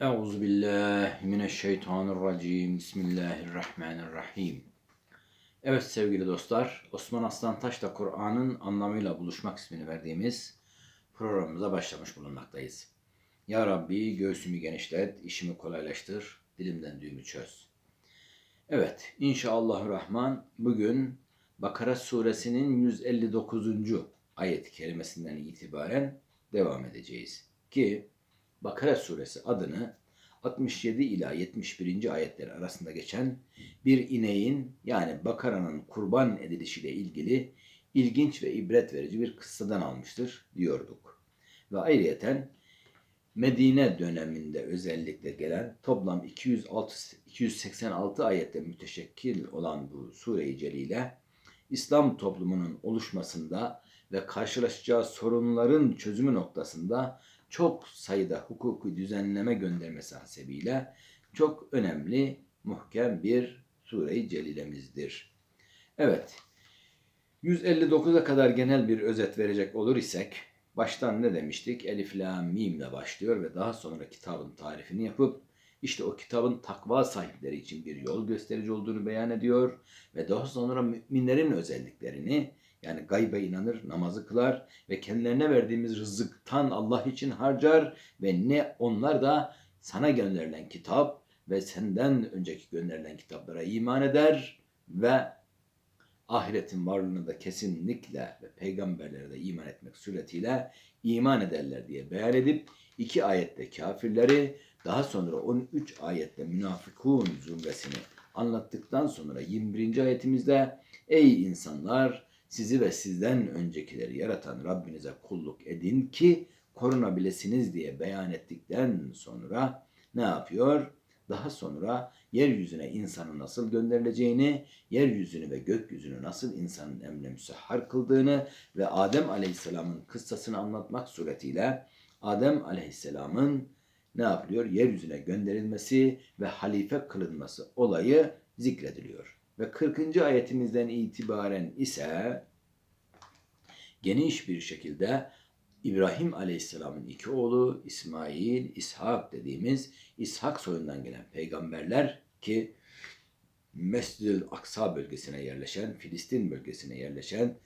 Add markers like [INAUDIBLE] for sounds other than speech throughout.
Euzu billahi mineşşeytanirracim. Bismillahirrahmanirrahim. Evet sevgili dostlar, Osman Aslan Taş'la Kur'an'ın anlamıyla buluşmak ismini verdiğimiz programımıza başlamış bulunmaktayız. Ya Rabbi göğsümü genişlet, işimi kolaylaştır, dilimden düğümü çöz. Evet, inşallahurrahman bugün Bakara suresinin 159. ayet-i kerimesinden itibaren devam edeceğiz. Ki Bakara suresi adını 67 ila 71. ayetler arasında geçen bir ineğin yani Bakara'nın kurban edilişiyle ilgili ilginç ve ibret verici bir kıssadan almıştır diyorduk. Ve ayrıyeten Medine döneminde özellikle gelen toplam 206, 286 ayette müteşekkil olan bu sure-i celile İslam toplumunun oluşmasında ve karşılaşacağı sorunların çözümü noktasında çok sayıda hukuki düzenleme göndermesi hasebiyle çok önemli, muhkem bir sure-i celilemizdir. Evet, 159'a kadar genel bir özet verecek olur isek, baştan ne demiştik? Elif, la, mim ile başlıyor ve daha sonra kitabın tarifini yapıp, işte o kitabın takva sahipleri için bir yol gösterici olduğunu beyan ediyor ve daha sonra müminlerin özelliklerini, yani gaybe inanır, namazı kılar ve kendilerine verdiğimiz rızıktan Allah için harcar ve ne onlar da sana gönderilen kitap ve senden önceki gönderilen kitaplara iman eder ve ahiretin varlığını da kesinlikle ve peygamberlere de iman etmek suretiyle iman ederler diye beyan edip iki ayette kafirleri daha sonra 13 ayette münafıkun zümresini anlattıktan sonra 21. ayetimizde ey insanlar sizi ve sizden öncekileri yaratan Rabbinize kulluk edin ki korunabilirsiniz diye beyan ettikten sonra ne yapıyor? Daha sonra yeryüzüne insanın nasıl gönderileceğini, yeryüzünü ve gökyüzünü nasıl insanın emrine müsahhar kıldığını ve Adem Aleyhisselam'ın kıssasını anlatmak suretiyle Adem Aleyhisselam'ın ne yapılıyor? Yeryüzüne gönderilmesi ve halife kılınması olayı zikrediliyor. Ve 40. ayetimizden itibaren ise geniş bir şekilde İbrahim Aleyhisselam'ın iki oğlu İsmail, İshak dediğimiz İshak soyundan gelen peygamberler ki Mescid-i Aksa bölgesine yerleşen, Filistin bölgesine yerleşen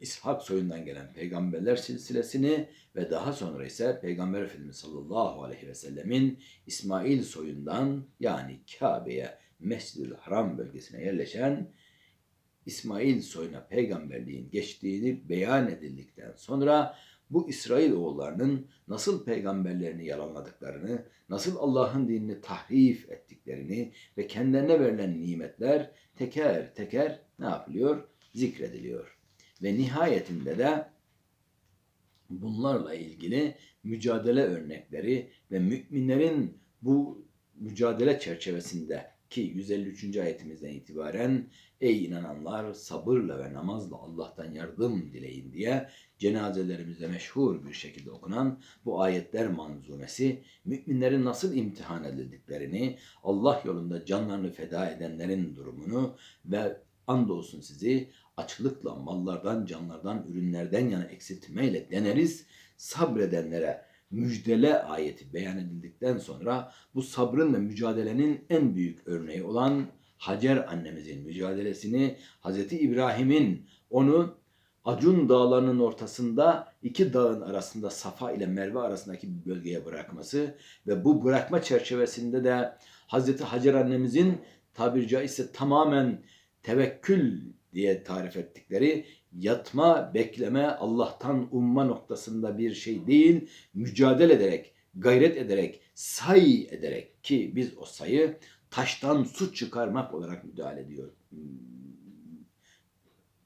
İshak soyundan gelen peygamberler silsilesini ve daha sonra ise Peygamber Efendimiz sallallahu aleyhi ve sellemin İsmail soyundan yani Kabe'ye Mescid-i Haram bölgesine yerleşen İsmail soyuna peygamberliğin geçtiğini beyan edildikten sonra bu İsrail oğullarının nasıl peygamberlerini yalanladıklarını, nasıl Allah'ın dinini tahrif ettiklerini ve kendilerine verilen nimetler teker teker ne yapılıyor? Zikrediliyor. Ve nihayetinde de bunlarla ilgili mücadele örnekleri ve müminlerin bu mücadele çerçevesinde ki 153. ayetimizden itibaren ey inananlar sabırla ve namazla Allah'tan yardım dileyin diye cenazelerimizde meşhur bir şekilde okunan bu ayetler manzumesi müminlerin nasıl imtihan edildiklerini, Allah yolunda canlarını feda edenlerin durumunu ve andolsun sizi açlıkla, mallardan, canlardan, ürünlerden yana eksiltmeyle deneriz sabredenlere müjdele ayeti beyan edildikten sonra bu sabrın ve mücadelenin en büyük örneği olan Hacer annemizin mücadelesini Hazreti İbrahim'in onu Acun dağlarının ortasında iki dağın arasında Safa ile Merve arasındaki bir bölgeye bırakması ve bu bırakma çerçevesinde de Hazreti Hacer annemizin tabiri caizse tamamen tevekkül diye tarif ettikleri yatma, bekleme, Allah'tan umma noktasında bir şey değil, mücadele ederek, gayret ederek, say ederek ki biz o sayı taştan su çıkarmak olarak müdahale ediyor,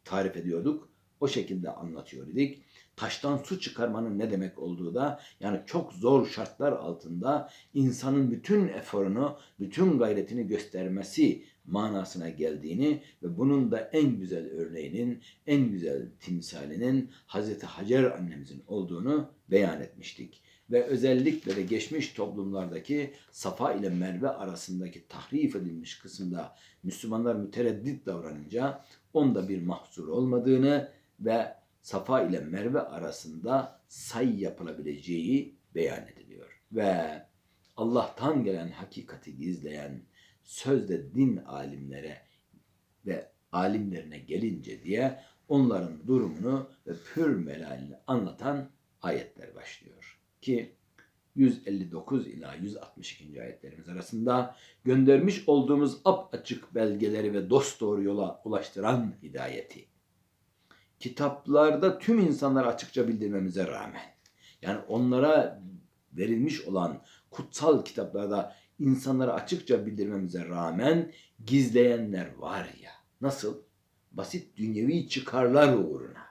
tarif ediyorduk. O şekilde anlatıyor idik. Taştan su çıkarmanın ne demek olduğu da yani çok zor şartlar altında insanın bütün eforunu, bütün gayretini göstermesi manasına geldiğini ve bunun da en güzel örneğinin, en güzel timsalinin Hazreti Hacer annemizin olduğunu beyan etmiştik. Ve özellikle de geçmiş toplumlardaki Safa ile Merve arasındaki tahrif edilmiş kısımda Müslümanlar mütereddit davranınca onda bir mahsur olmadığını ve Safa ile Merve arasında say yapılabileceği beyan ediliyor. ve Allah'tan gelen hakikati gizleyen sözde din alimlere ve alimlerine gelince diye onların durumunu ve pür melalini anlatan ayetler başlıyor. Ki 159 ila 162. ayetlerimiz arasında göndermiş olduğumuz ap açık belgeleri ve dost doğru yola ulaştıran hidayeti. Kitaplarda tüm insanlara açıkça bildirmemize rağmen yani onlara verilmiş olan kutsal kitaplarda insanlara açıkça bildirmemize rağmen gizleyenler var ya. Nasıl? Basit dünyevi çıkarlar uğruna.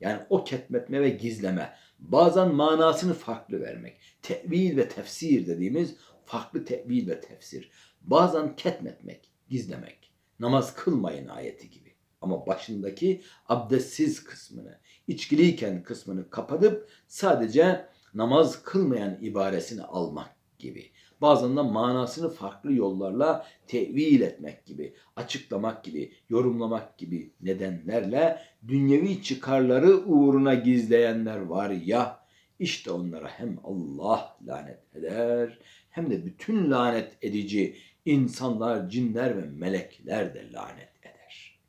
Yani o ketmetme ve gizleme. Bazen manasını farklı vermek. Tevil ve tefsir dediğimiz farklı tevil ve tefsir. Bazen ketmetmek, gizlemek. Namaz kılmayın ayeti gibi. Ama başındaki abdestsiz kısmını, içkiliyken kısmını kapatıp sadece namaz kılmayan ibaresini almak gibi. Bazen de manasını farklı yollarla tevil etmek gibi, açıklamak gibi, yorumlamak gibi nedenlerle dünyevi çıkarları uğruna gizleyenler var ya, işte onlara hem Allah lanet eder hem de bütün lanet edici insanlar, cinler ve melekler de lanet eder.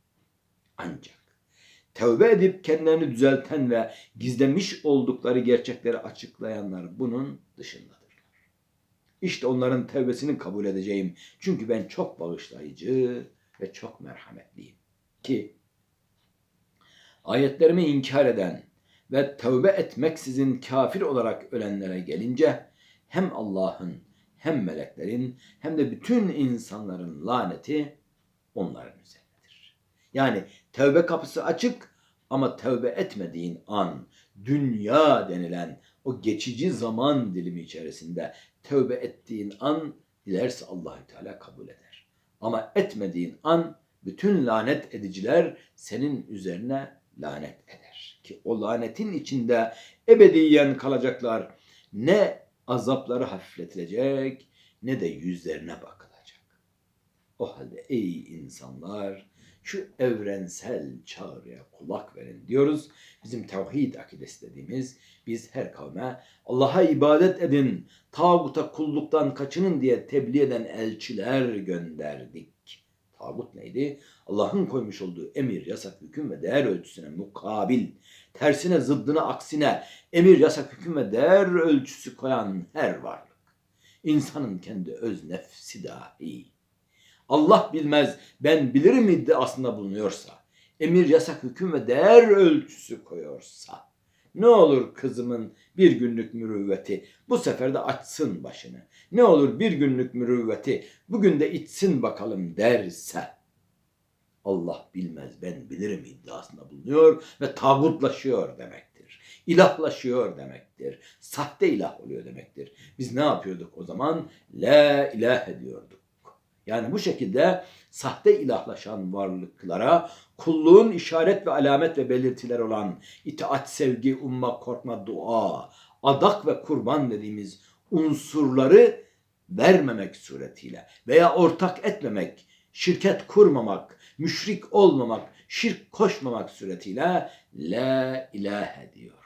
Ancak tevbe edip kendilerini düzelten ve gizlemiş oldukları gerçekleri açıklayanlar bunun dışındadırlar. İşte onların tevbesini kabul edeceğim. Çünkü ben çok bağışlayıcı ve çok merhametliyim. Ki ayetlerimi inkar eden ve tövbe etmeksizin kafir olarak ölenlere gelince hem Allah'ın hem meleklerin hem de bütün insanların laneti onların üzerindedir. Yani tövbe kapısı açık ama tövbe etmediğin an dünya denilen o geçici zaman dilimi içerisinde tövbe ettiğin an dilerse Allahü Teala kabul eder. Ama etmediğin an bütün lanet ediciler senin üzerine lanet eder. Ki o lanetin içinde ebediyen kalacaklar. Ne azapları hafifletilecek ne de yüzlerine bakılacak. O halde ey insanlar şu evrensel çağrıya kulak verin diyoruz. Bizim tevhid akidesi dediğimiz biz her kavme Allah'a ibadet edin, tağuta kulluktan kaçının diye tebliğ eden elçiler gönderdik. Tağut neydi? Allah'ın koymuş olduğu emir, yasak, hüküm ve değer ölçüsüne mukabil, tersine, zıddına, aksine emir, yasak, hüküm ve değer ölçüsü koyan her varlık. İnsanın kendi öz nefsi dahi Allah bilmez ben bilirim iddiasında bulunuyorsa, emir, yasak, hüküm ve değer ölçüsü koyuyorsa, ne olur kızımın bir günlük mürüvveti bu sefer de açsın başını. Ne olur bir günlük mürüvveti bugün de içsin bakalım derse. Allah bilmez ben bilirim iddiasında bulunuyor ve tağutlaşıyor demektir. İlahlaşıyor demektir. Sahte ilah oluyor demektir. Biz ne yapıyorduk o zaman? La ilahe diyorduk. Yani bu şekilde sahte ilahlaşan varlıklara kulluğun işaret ve alamet ve belirtiler olan itaat, sevgi, umma, korkma, dua, adak ve kurban dediğimiz unsurları vermemek suretiyle veya ortak etmemek, şirket kurmamak, müşrik olmamak, şirk koşmamak suretiyle la ilahe diyor.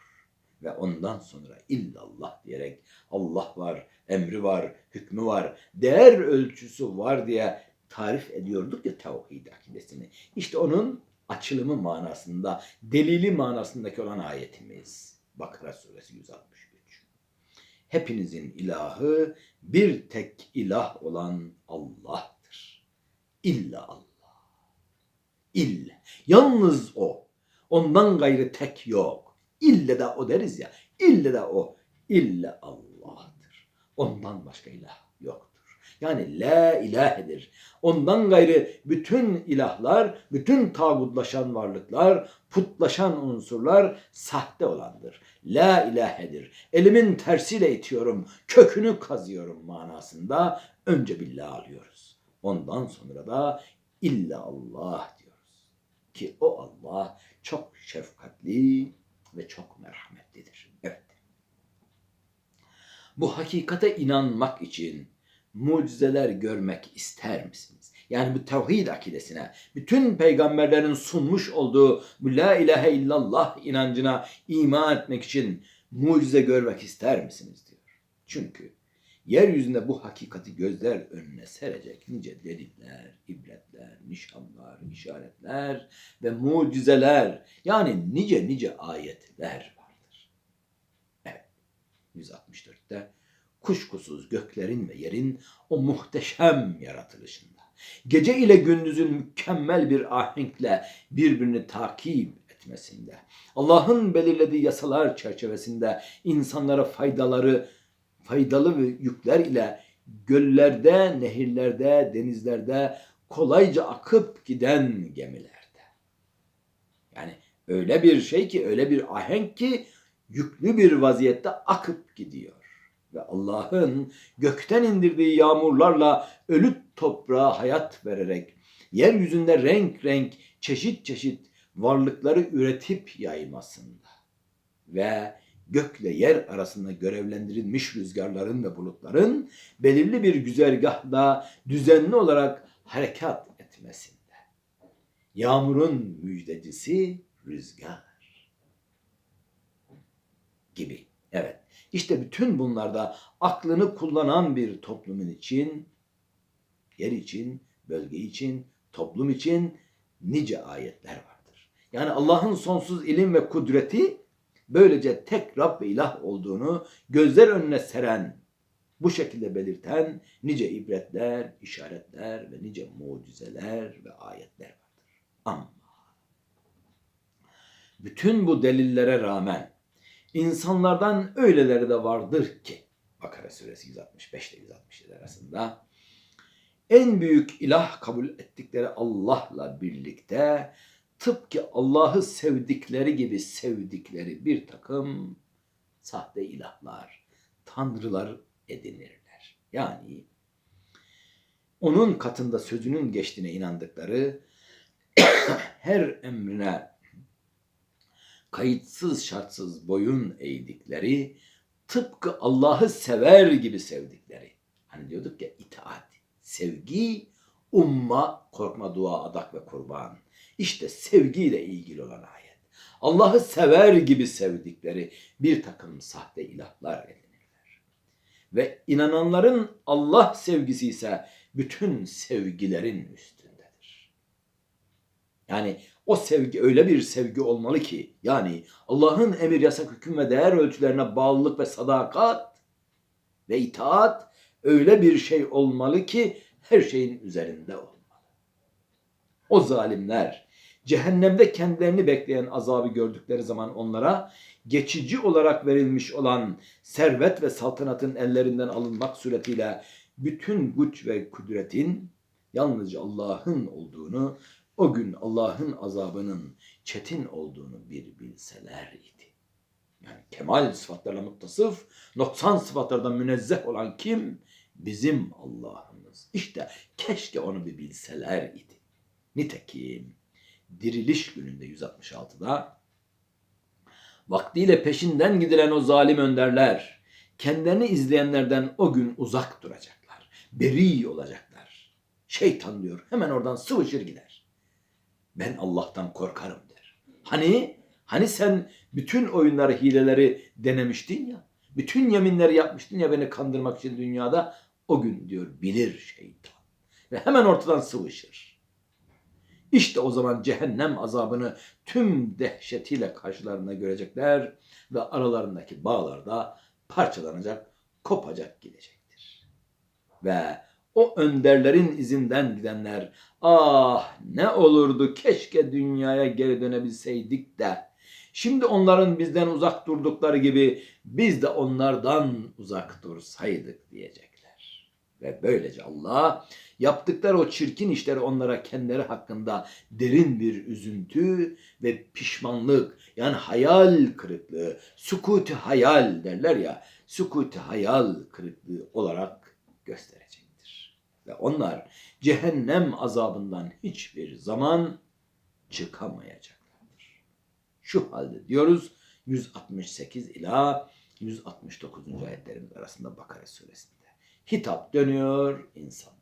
Ve ondan sonra illallah diyerek Allah var, emri var, hükmü var, değer ölçüsü var diye tarif ediyorduk ya tevhid akidesini. İşte onun açılımı manasında, delili manasındaki olan ayetimiz. Bakara suresi 163. Hepinizin ilahı bir tek ilah olan Allah'tır. İlla Allah. İlla. Yalnız o. Ondan gayrı tek yok. İlle de o deriz ya. İlle de o. İlle Allah. Ondan başka ilah yoktur. Yani la ilahedir. Ondan gayrı bütün ilahlar, bütün tağutlaşan varlıklar, putlaşan unsurlar sahte olandır. La ilahedir. Elimin tersiyle itiyorum, kökünü kazıyorum manasında önce billah alıyoruz. Ondan sonra da illa Allah diyoruz. Ki o Allah çok şefkatli ve çok merhametlidir. Evet bu hakikate inanmak için mucizeler görmek ister misiniz? Yani bu tevhid akidesine, bütün peygamberlerin sunmuş olduğu bu la ilahe illallah inancına iman etmek için mucize görmek ister misiniz diyor. Çünkü yeryüzünde bu hakikati gözler önüne serecek nice deliller, ibretler, nişanlar, işaretler ve mucizeler yani nice nice ayetler vardır. Evet, 164'te kuşkusuz göklerin ve yerin o muhteşem yaratılışında, gece ile gündüzün mükemmel bir ahenkle birbirini takip etmesinde, Allah'ın belirlediği yasalar çerçevesinde insanlara faydaları, faydalı yükler ile göllerde, nehirlerde, denizlerde kolayca akıp giden gemilerde. Yani öyle bir şey ki, öyle bir ahenk ki yüklü bir vaziyette akıp gidiyor. Ve Allah'ın gökten indirdiği yağmurlarla ölü toprağa hayat vererek yeryüzünde renk renk, çeşit çeşit varlıkları üretip yaymasında ve gökle yer arasında görevlendirilmiş rüzgarların ve bulutların belirli bir güzergahda düzenli olarak harekat etmesinde. Yağmurun müjdecisi rüzgar gibi. Evet. İşte bütün bunlarda aklını kullanan bir toplumun için, yer için, bölge için, toplum için nice ayetler vardır. Yani Allah'ın sonsuz ilim ve kudreti böylece tek Rab ve ilah olduğunu gözler önüne seren, bu şekilde belirten nice ibretler, işaretler ve nice mucizeler ve ayetler vardır. Ama bütün bu delillere rağmen insanlardan öyleleri de vardır ki Bakara suresi 165 ile 167 arasında en büyük ilah kabul ettikleri Allah'la birlikte tıpkı Allah'ı sevdikleri gibi sevdikleri bir takım sahte ilahlar, tanrılar edinirler. Yani onun katında sözünün geçtiğine inandıkları [COUGHS] her emrine kayıtsız şartsız boyun eğdikleri tıpkı Allah'ı sever gibi sevdikleri. Hani diyorduk ya itaat, sevgi, umma, korkma, dua, adak ve kurban. İşte sevgiyle ilgili olan ayet. Allah'ı sever gibi sevdikleri bir takım sahte ilahlar edinirler. Ve inananların Allah sevgisi ise bütün sevgilerin üstündedir. Yani o sevgi öyle bir sevgi olmalı ki yani Allah'ın emir, yasak, hüküm ve değer ölçülerine bağlılık ve sadakat ve itaat öyle bir şey olmalı ki her şeyin üzerinde olmalı. O zalimler cehennemde kendilerini bekleyen azabı gördükleri zaman onlara geçici olarak verilmiş olan servet ve saltanatın ellerinden alınmak suretiyle bütün güç ve kudretin yalnızca Allah'ın olduğunu, o gün Allah'ın azabının çetin olduğunu bir bilseler idi. Yani kemal sıfatlarla muttasıf, noksan sıfatlardan münezzeh olan kim? Bizim Allah'ımız. İşte keşke onu bir bilseler idi. Nitekim diriliş gününde 166'da vaktiyle peşinden gidilen o zalim önderler kendilerini izleyenlerden o gün uzak duracaklar. Beri olacaklar. Şeytan diyor hemen oradan sıvışır gider. Ben Allah'tan korkarım der. Hani hani sen bütün oyunları, hileleri denemiştin ya. Bütün yeminleri yapmıştın ya beni kandırmak için dünyada. O gün diyor bilir şeytan. Ve hemen ortadan sıvışır. İşte o zaman cehennem azabını tüm dehşetiyle karşılarında görecekler ve aralarındaki bağlar da parçalanacak, kopacak gidecektir. Ve o önderlerin izinden gidenler ah ne olurdu keşke dünyaya geri dönebilseydik de şimdi onların bizden uzak durdukları gibi biz de onlardan uzak dursaydık diyecekler. Ve böylece Allah yaptıkları o çirkin işleri onlara kendileri hakkında derin bir üzüntü ve pişmanlık yani hayal kırıklığı, sukuti hayal derler ya, sukuti hayal kırıklığı olarak gösterecektir. Ve onlar cehennem azabından hiçbir zaman çıkamayacaklardır. Şu halde diyoruz 168 ila 169. ayetlerimiz arasında Bakara suresinde. Hitap dönüyor insanlara.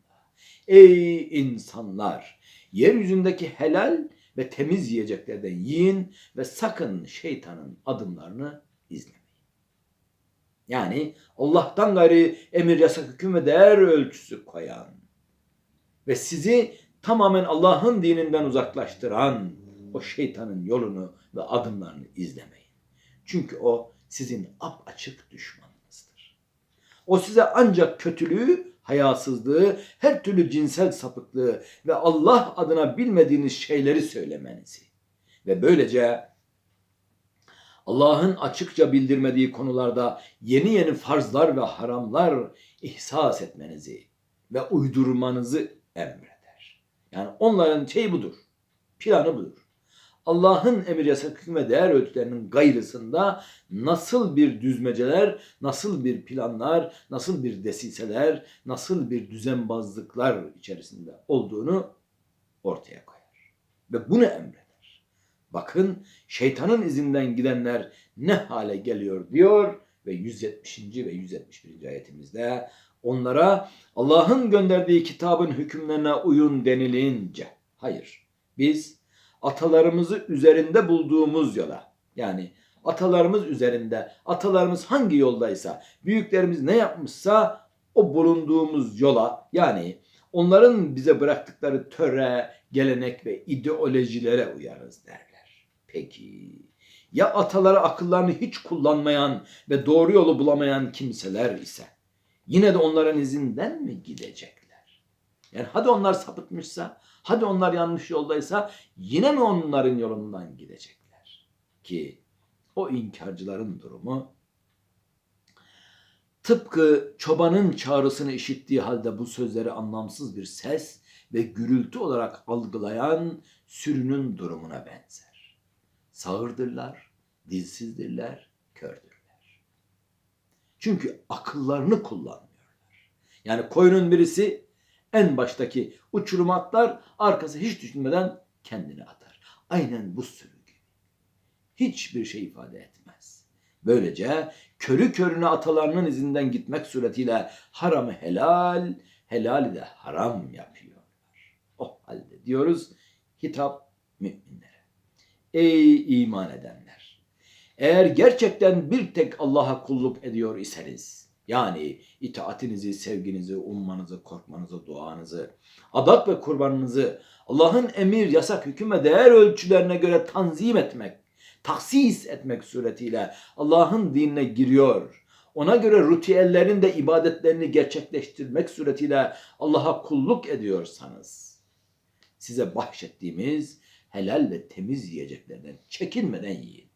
Ey insanlar! Yeryüzündeki helal ve temiz yiyeceklerden yiyin ve sakın şeytanın adımlarını izlemeyin. Yani Allah'tan gayri emir, yasak, hüküm ve değer ölçüsü koyan ve sizi tamamen Allah'ın dininden uzaklaştıran o şeytanın yolunu ve adımlarını izlemeyin. Çünkü o sizin apaçık düşmanınızdır. O size ancak kötülüğü, hayasızlığı, her türlü cinsel sapıklığı ve Allah adına bilmediğiniz şeyleri söylemenizi ve böylece Allah'ın açıkça bildirmediği konularda yeni yeni farzlar ve haramlar ihsas etmenizi ve uydurmanızı emreder. Yani onların şeyi budur. Planı budur. Allah'ın emir yasak hüküm ve değer ölçülerinin gayrısında nasıl bir düzmeceler, nasıl bir planlar, nasıl bir desiseler, nasıl bir düzenbazlıklar içerisinde olduğunu ortaya koyar. Ve bunu emreder. Bakın şeytanın izinden gidenler ne hale geliyor diyor ve 170. ve 171. ayetimizde onlara Allah'ın gönderdiği kitabın hükümlerine uyun denilince hayır biz atalarımızı üzerinde bulduğumuz yola yani atalarımız üzerinde atalarımız hangi yoldaysa büyüklerimiz ne yapmışsa o bulunduğumuz yola yani onların bize bıraktıkları töre, gelenek ve ideolojilere uyarız derler. Peki ya ataları akıllarını hiç kullanmayan ve doğru yolu bulamayan kimseler ise yine de onların izinden mi gidecekler? Yani hadi onlar sapıtmışsa, hadi onlar yanlış yoldaysa yine mi onların yolundan gidecekler? Ki o inkarcıların durumu tıpkı çobanın çağrısını işittiği halde bu sözleri anlamsız bir ses ve gürültü olarak algılayan sürünün durumuna benzer. Sağırdırlar, dilsizdirler, kördürler. Çünkü akıllarını kullanmıyorlar. Yani koyunun birisi en baştaki uçuruma atlar, arkası hiç düşünmeden kendini atar. Aynen bu sürü gibi. Hiçbir şey ifade etmez. Böylece körü körüne atalarının izinden gitmek suretiyle haramı helal, helali de haram yapıyorlar. O halde diyoruz hitap müminlere. Ey iman edenler! Eğer gerçekten bir tek Allah'a kulluk ediyor iseniz, yani itaatinizi, sevginizi, ummanızı, korkmanızı, duanızı, adak ve kurbanınızı Allah'ın emir, yasak, hüküm ve değer ölçülerine göre tanzim etmek, taksis etmek suretiyle Allah'ın dinine giriyor. Ona göre ritüellerin de ibadetlerini gerçekleştirmek suretiyle Allah'a kulluk ediyorsanız, size bahşettiğimiz helal ve temiz yiyeceklerden çekinmeden yiyin.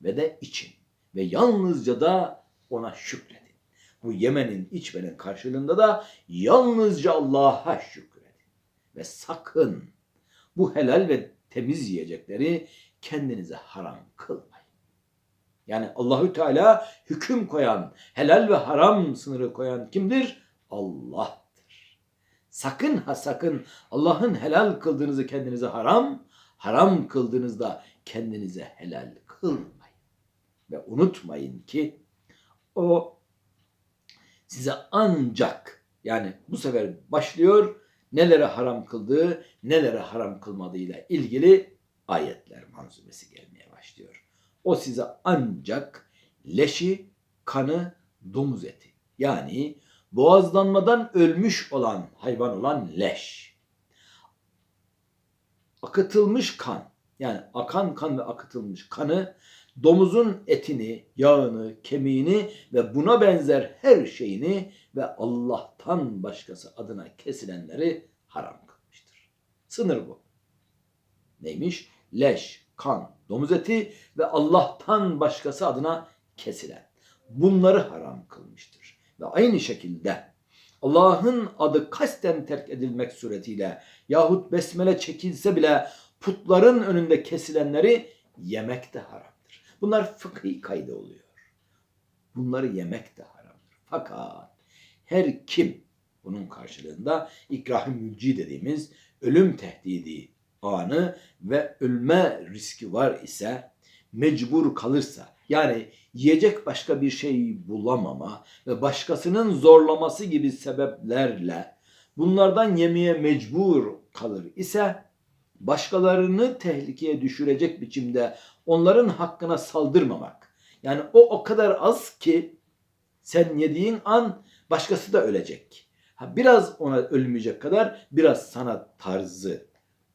Ve de için. Ve yalnızca da ona şükredin. Bu yemenin içmenin karşılığında da yalnızca Allah'a şükredin. Ve sakın bu helal ve temiz yiyecekleri kendinize haram kılmayın. Yani Allahü Teala hüküm koyan, helal ve haram sınırı koyan kimdir? Allah'tır. Sakın ha sakın Allah'ın helal kıldığınızı kendinize haram, haram kıldığınızda kendinize helal kılmayın. Ve unutmayın ki o size ancak yani bu sefer başlıyor nelere haram kıldığı, nelere haram kılmadığıyla ilgili ayetler manzumesi gelmeye başlıyor. O size ancak leşi, kanı, domuz eti yani boğazlanmadan ölmüş olan hayvan olan leş, akıtılmış kan yani akan kan ve akıtılmış kanı domuzun etini, yağını, kemiğini ve buna benzer her şeyini ve Allah'tan başkası adına kesilenleri haram kılmıştır. Sınır bu. Neymiş? Leş, kan, domuz eti ve Allah'tan başkası adına kesilen. Bunları haram kılmıştır. Ve aynı şekilde Allah'ın adı kasten terk edilmek suretiyle yahut besmele çekilse bile putların önünde kesilenleri yemek de haramdır. Bunlar fıkhi kaydı oluyor. Bunları yemek de haramdır. Fakat her kim bunun karşılığında ikrah-ı mülci dediğimiz ölüm tehdidi anı ve ölme riski var ise mecbur kalırsa yani yiyecek başka bir şey bulamama ve başkasının zorlaması gibi sebeplerle bunlardan yemeye mecbur kalır ise başkalarını tehlikeye düşürecek biçimde onların hakkına saldırmamak Yani o o kadar az ki sen yediğin an başkası da ölecek. Ha, biraz ona ölmeyecek kadar biraz sana tarzı.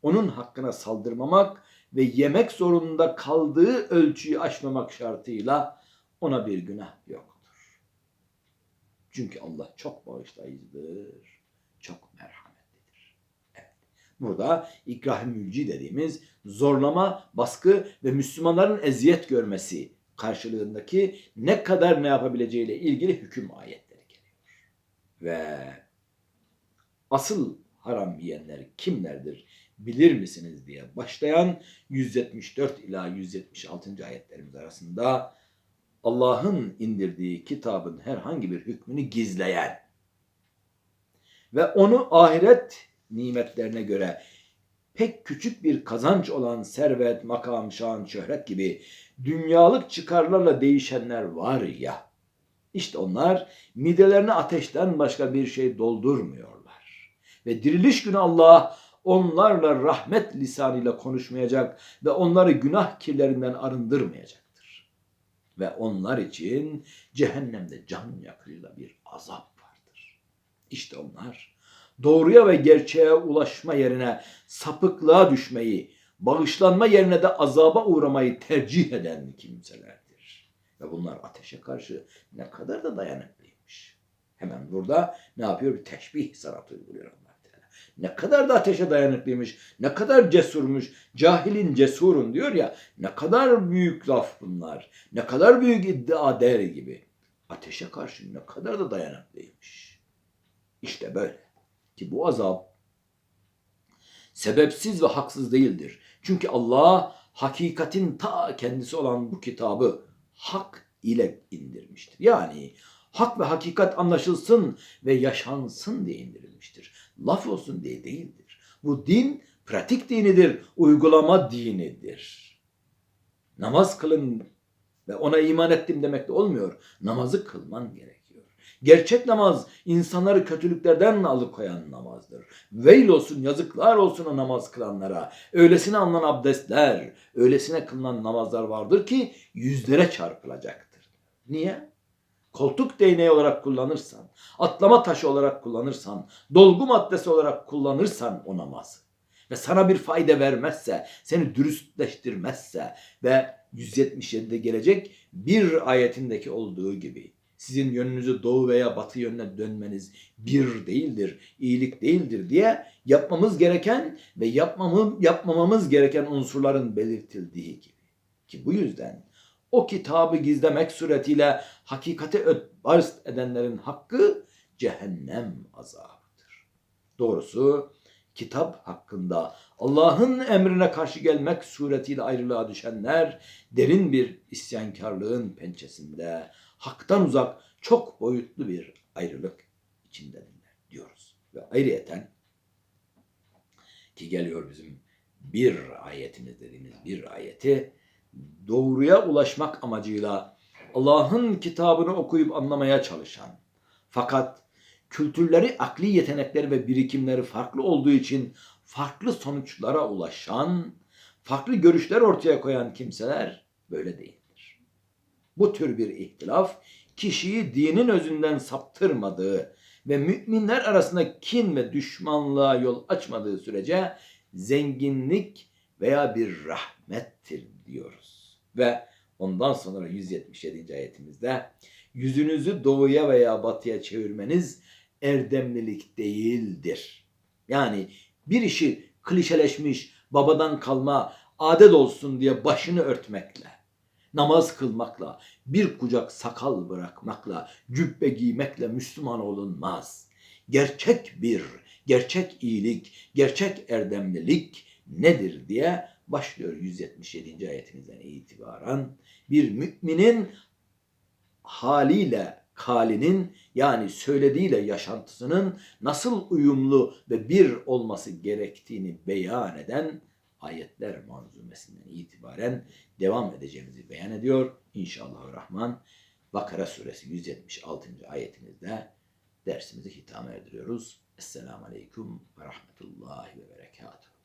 Onun hakkına saldırmamak ve yemek zorunda kaldığı ölçüyü aşmamak şartıyla ona bir günah yoktur. Çünkü Allah çok bağışlayıcıdır, çok merhametlidir. Burada ikrah mülci dediğimiz zorlama, baskı ve Müslümanların eziyet görmesi karşılığındaki ne kadar ne yapabileceğiyle ilgili hüküm ayetleri geliyor. Ve asıl haram yiyenler kimlerdir bilir misiniz diye başlayan 174 ila 176. ayetlerimiz arasında Allah'ın indirdiği kitabın herhangi bir hükmünü gizleyen ve onu ahiret nimetlerine göre pek küçük bir kazanç olan servet, makam, şan, şöhret gibi dünyalık çıkarlarla değişenler var ya, işte onlar midelerine ateşten başka bir şey doldurmuyorlar. Ve diriliş günü Allah onlarla rahmet lisanıyla konuşmayacak ve onları günah kirlerinden arındırmayacaktır. Ve onlar için cehennemde can yakıyla bir azap vardır. İşte onlar doğruya ve gerçeğe ulaşma yerine sapıklığa düşmeyi, bağışlanma yerine de azaba uğramayı tercih eden kimselerdir. Ve bunlar ateşe karşı ne kadar da dayanıklıymış. Hemen burada ne yapıyor? Bir teşbih sanatı uyguluyor Allah Teala. Ne kadar da ateşe dayanıklıymış, ne kadar cesurmuş, cahilin cesurun diyor ya, ne kadar büyük laf bunlar, ne kadar büyük iddia der gibi. Ateşe karşı ne kadar da dayanıklıymış. İşte böyle. Ki bu azap sebepsiz ve haksız değildir. Çünkü Allah hakikatin ta kendisi olan bu kitabı hak ile indirmiştir. Yani hak ve hakikat anlaşılsın ve yaşansın diye indirilmiştir. Laf olsun diye değildir. Bu din pratik dinidir, uygulama dinidir. Namaz kılın ve ona iman ettim demek de olmuyor. Namazı kılman gerekiyor. Gerçek namaz insanları kötülüklerden alıkoyan namazdır. Veil olsun, yazıklar olsun o namaz kılanlara. Öylesine alınan abdestler, öylesine kılınan namazlar vardır ki yüzlere çarpılacaktır. Niye? Koltuk değneği olarak kullanırsan, atlama taşı olarak kullanırsan, dolgu maddesi olarak kullanırsan o namazı ve sana bir fayda vermezse, seni dürüstleştirmezse ve 177'de gelecek bir ayetindeki olduğu gibi sizin yönünüzü doğu veya batı yönüne dönmeniz bir değildir, iyilik değildir diye yapmamız gereken ve yapmamı, yapmamamız gereken unsurların belirtildiği gibi. Ki bu yüzden o kitabı gizlemek suretiyle hakikate barst edenlerin hakkı cehennem azabıdır. Doğrusu kitap hakkında Allah'ın emrine karşı gelmek suretiyle ayrılığa düşenler derin bir isyankarlığın pençesinde haktan uzak çok boyutlu bir ayrılık içindedirler diyoruz. Ve ayrıyeten ki geliyor bizim bir ayetimiz dediğimiz bir ayeti doğruya ulaşmak amacıyla Allah'ın kitabını okuyup anlamaya çalışan fakat kültürleri, akli yetenekleri ve birikimleri farklı olduğu için farklı sonuçlara ulaşan, farklı görüşler ortaya koyan kimseler böyle değildir. Bu tür bir ihtilaf kişiyi dinin özünden saptırmadığı ve müminler arasında kin ve düşmanlığa yol açmadığı sürece zenginlik veya bir rahmettir diyoruz. Ve ondan sonra 177. ayetimizde yüzünüzü doğuya veya batıya çevirmeniz erdemlilik değildir. Yani bir işi klişeleşmiş, babadan kalma, adet olsun diye başını örtmekle, namaz kılmakla, bir kucak sakal bırakmakla, cübbe giymekle Müslüman olunmaz. Gerçek bir, gerçek iyilik, gerçek erdemlilik nedir diye başlıyor 177. ayetimizden itibaren. Bir müminin haliyle kalinin yani söylediğiyle yaşantısının nasıl uyumlu ve bir olması gerektiğini beyan eden ayetler manzumesinden itibaren devam edeceğimizi beyan ediyor. İnşallah Rahman Bakara suresi 176. ayetimizde dersimizi hitama erdiriyoruz. Esselamu Aleyküm ve Rahmetullahi ve Berekatuhu.